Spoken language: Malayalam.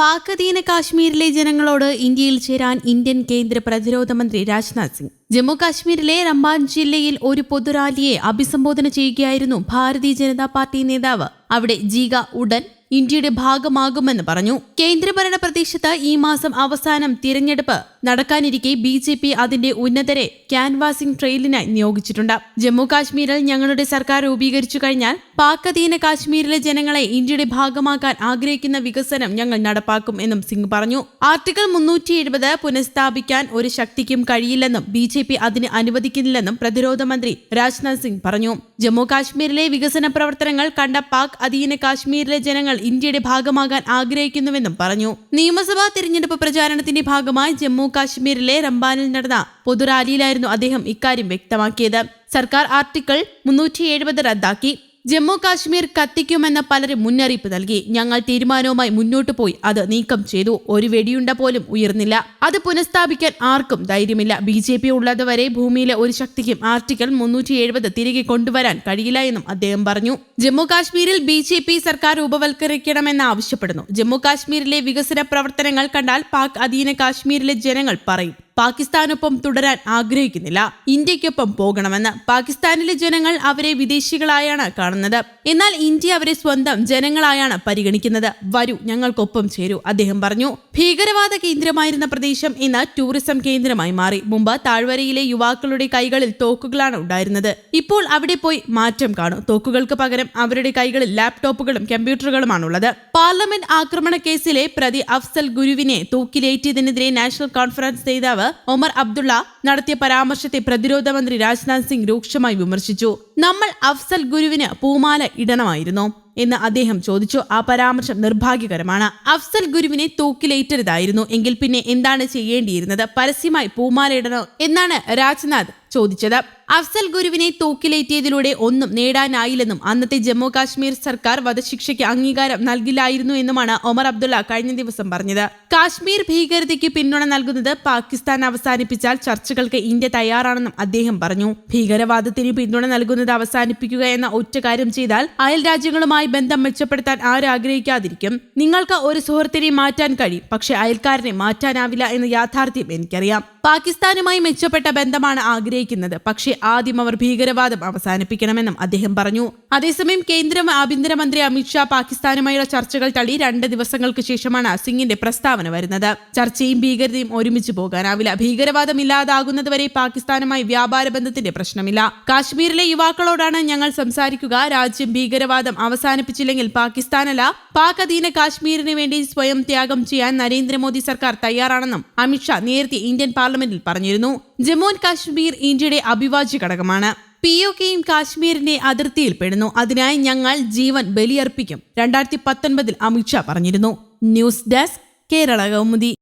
പാക് കാശ്മീരിലെ ജനങ്ങളോട് ഇന്ത്യയിൽ ചേരാൻ ഇന്ത്യൻ കേന്ദ്ര പ്രതിരോധ മന്ത്രി രാജ്നാഥ് സിംഗ്. ജമ്മു കാശ്മീരിലെ റംബാൻ ജില്ലയിൽ ഒരു പൊതുറാലിയെ അഭിസംബോധന ചെയ്യുകയായിരുന്നു ഭാരതീയ ജനതാ പാർട്ടി നേതാവ്. അവിടെ ജീഗ ഉടൻ ഇന്ത്യയുടെ ഭാഗമാകുമെന്ന് പറഞ്ഞു. കേന്ദ്രഭരണ പ്രദേശത്ത് ഈ മാസം അവസാനം തിരഞ്ഞെടുപ്പ് നടക്കാനിരിക്കെ ബി ജെ പി അതിന്റെ ഉന്നതരെ ക്യാൻവാസിംഗ് ട്രെയിലിനായി നിയോഗിച്ചിട്ടുണ്ട്. ജമ്മു കാശ്മീരിൽ ഞങ്ങളുടെ സർക്കാർ രൂപീകരിച്ചു കഴിഞ്ഞാൽ പാക് അധീന കാശ്മീരിലെ ജനങ്ങളെ ഇന്ത്യയുടെ ഭാഗമാക്കാൻ ആഗ്രഹിക്കുന്ന വികസനം ഞങ്ങൾ നടപ്പാക്കും എന്നും സിംഗ് പറഞ്ഞു. ആർട്ടിക്കിൾ മുന്നൂറ്റി എഴുപത് പുനഃസ്ഥാപിക്കാൻ ഒരു ശക്തിക്കും കഴിയില്ലെന്നും ബി ജെ പി അതിന് അനുവദിക്കുന്നില്ലെന്നും പ്രതിരോധ മന്ത്രി രാജ്നാഥ് സിംഗ് പറഞ്ഞു. ജമ്മു കാശ്മീരിലെ വികസന പ്രവർത്തനങ്ങൾ കണ്ട പാക് അധീന കാശ്മീരിലെ ജനങ്ങൾ ഇന്ത്യയുടെ ഭാഗമാകാൻ ആഗ്രഹിക്കുന്നുവെന്നും പറഞ്ഞു. നിയമസഭാ തിരഞ്ഞെടുപ്പ് പ്രചാരണത്തിന്റെ ഭാഗമായി ജമ്മു കാശ്മീരിലെ റംബാനിൽ നടന്ന പൊതുറാലിയിലായിരുന്നു അദ്ദേഹം ഇക്കാര്യം വ്യക്തമാക്കിയത്. സർക്കാർ ആർട്ടിക്കിൾ മുന്നൂറ്റി റദ്ദാക്കി. ജമ്മു കാശ്മീർ കത്തിക്കുമെന്ന് പലരും മുന്നറിയിപ്പ് നൽകി. ഞങ്ങൾ തീരുമാനവുമായി മുന്നോട്ടു പോയി. അത് നീക്കം ചെയ്തു. ഒരു വെടിയുണ്ട പോലും ഉയർന്നില്ല. അത് പുനഃസ്ഥാപിക്കാൻ ആർക്കും ധൈര്യമില്ല. ബി ജെ പി ഉള്ളതുവരെ ഭൂമിയിലെ ഒരു ശക്തിക്കും ആർട്ടിക്കൽ മുന്നൂറ്റി എഴുപത് തിരികെ കൊണ്ടുവരാൻ കഴിയില്ല എന്നും അദ്ദേഹം പറഞ്ഞു. ജമ്മു കാശ്മീരിൽ ബി ജെ പി സർക്കാർ രൂപവൽക്കരിക്കണമെന്ന് ആവശ്യപ്പെടുന്നു. ജമ്മു കാശ്മീരിലെ വികസന പ്രവർത്തനങ്ങൾ കണ്ടാൽ പാക് അധീന കാശ്മീരിലെ ജനങ്ങൾ പറയും. പാകിസ്ഥാനൊപ്പം തുടരാൻ ആഗ്രഹിക്കുന്നില്ല. ഇന്ത്യക്കൊപ്പം പോകണമെന്ന് പാകിസ്ഥാനിലെ ജനങ്ങൾ അവരെ വിദേശികളായാണ് കാണുന്നത്. എന്നാൽ ഇന്ത്യ അവരെ സ്വന്തം ജനങ്ങളായാണ് പരിഗണിക്കുന്നത്. വരൂ ഞങ്ങൾക്കൊപ്പം ചേരൂ അദ്ദേഹം പറഞ്ഞു. ഭീകരവാദ കേന്ദ്രമായിരുന്ന പ്രദേശം ഇന്ന് ടൂറിസം കേന്ദ്രമായി മാറി. മുമ്പ് താഴ്വരയിലെ യുവാക്കളുടെ കൈകളിൽ തോക്കുകളാണ് ഉണ്ടായിരുന്നത്. ഇപ്പോൾ അവിടെ പോയി മാറ്റം കാണും. തോക്കുകൾക്ക് പകരം അവരുടെ കൈകളിൽ ലാപ്ടോപ്പുകളും കമ്പ്യൂട്ടറുകളുമാണുള്ളത്. പാർലമെന്റ് ആക്രമണ കേസിലെ പ്രതി അഫ്സൽ ഗുരുവിനെ തൂക്കിലേറ്റിയതിനെതിരെ നാഷണൽ കോൺഫറൻസ് നേതാവ് ഒമർ അബ്ദുള്ള നടത്തിയ പരാമർശത്തെ പ്രതിരോധ മന്ത്രി രാജ്നാഥ് സിംഗ് രൂക്ഷമായി വിമർശിച്ചു. നമ്മൾ അഫ്സൽ ഗുരുവിന് പൂമാല ഇടണമായിരുന്നു എന്ന് അദ്ദേഹം ചോദിച്ചു. ആ പരാമർശം നിർഭാഗ്യകരമാണ്. അഫ്സൽ ഗുരുവിനെ തൂക്കിലേറ്റരുതായിരുന്നു. എങ്കിൽ പിന്നെ എന്താണ് ചെയ്യേണ്ടിയിരുന്നത്? പരസ്യമായി പൂമാല ഇടണോ? എന്നാണ് രാജ്നാഥ് ചോദിച്ചത്. അഫ്സൽ ഗുരുവിനെ തൂക്കിലേറ്റിയതിലൂടെ ഒന്നും നേടാനായില്ലെന്നും അന്നത്തെ ജമ്മു കാശ്മീർ സർക്കാർ വധശിക്ഷയ്ക്ക് അംഗീകാരം നൽകില്ലായിരുന്നു എന്നുമാണ് ഒമർ അബ്ദുള്ള കഴിഞ്ഞ ദിവസം പറഞ്ഞത്. കാശ്മീർ ഭീകരതയ്ക്ക് പിന്തുണ നൽകുന്നത് പാകിസ്ഥാൻ അവസാനിപ്പിച്ചാൽ ചർച്ചകൾക്ക് ഇന്ത്യ തയ്യാറാണെന്നും അദ്ദേഹം പറഞ്ഞു. ഭീകരവാദത്തിന് പിന്തുണ നൽകുന്നത് അവസാനിപ്പിക്കുക എന്ന ഒറ്റ കാര്യം ചെയ്താൽ അയൽ രാജ്യങ്ങളുമായി ബന്ധം മെച്ചപ്പെടുത്താൻ ആരാഗ്രഹിക്കാതിരിക്കും നിങ്ങൾക്ക് ഒരു സുഹൃത്തിനെ മാറ്റാൻ കഴിയും പക്ഷെ അയൽക്കാരനെ മാറ്റാനാവില്ല എന്ന യാഥാർത്ഥ്യം എനിക്കറിയാം. പാകിസ്ഥാനുമായി മെച്ചപ്പെട്ട ബന്ധമാണ് ആഗ്രഹിക്കുന്നത്. പക്ഷേ ആദ്യം അവർ ഭീകരവാദം അവസാനിപ്പിക്കണമെന്നും അദ്ദേഹം പറഞ്ഞു. അതേസമയം കേന്ദ്ര ആഭ്യന്തരമന്ത്രി അമിത്ഷാ പാകിസ്ഥാനുമായുള്ള ചർച്ചകൾ തള്ളി രണ്ട് ദിവസങ്ങൾക്ക് ശേഷമാണ് സിംഗിന്റെ പ്രസ്താവന വരുന്നത്. ചർച്ചയും ഭീകരതയും ഒരുമിച്ച് പോകാനാവില്ല. ഭീകരവാദം ഇല്ലാതാകുന്നതുവരെ പാകിസ്ഥാനുമായി വ്യാപാര ബന്ധത്തിന്റെ പ്രശ്നമില്ല. കാശ്മീരിലെ യുവാക്കളോടാണ് ഞങ്ങൾ സംസാരിക്കുക. രാജ്യം ഭീകരവാദം അവസാനിപ്പിച്ചില്ലെങ്കിൽ പാകിസ്ഥാനല്ല. പാക് അധീന കാശ്മീരിന് വേണ്ടി സ്വയം ത്യാഗം ചെയ്യാൻ നരേന്ദ്രമോദി സർക്കാർ തയ്യാറാണെന്നും അമിത്ഷാ നേരത്തെ ഇന്ത്യൻ പാർലമെന്റിൽ പറഞ്ഞിരുന്നു ജമ്മു ആൻഡ് കാശ്മീർ ഇന്ത്യയുടെ അഭിവാജ്യ ഘടകമാണ്. പി ഒ കെയും കാശ്മീരിന്റെ അതിർത്തിയിൽ പെടുന്നു അതിനായി ഞങ്ങൾ ജീവൻ ബലിയർപ്പിക്കും. രണ്ടായിരത്തി പത്തൊൻപതിൽ അമിത്ഷാ പറഞ്ഞിരുന്നു. News desk Kerala Kaumudi.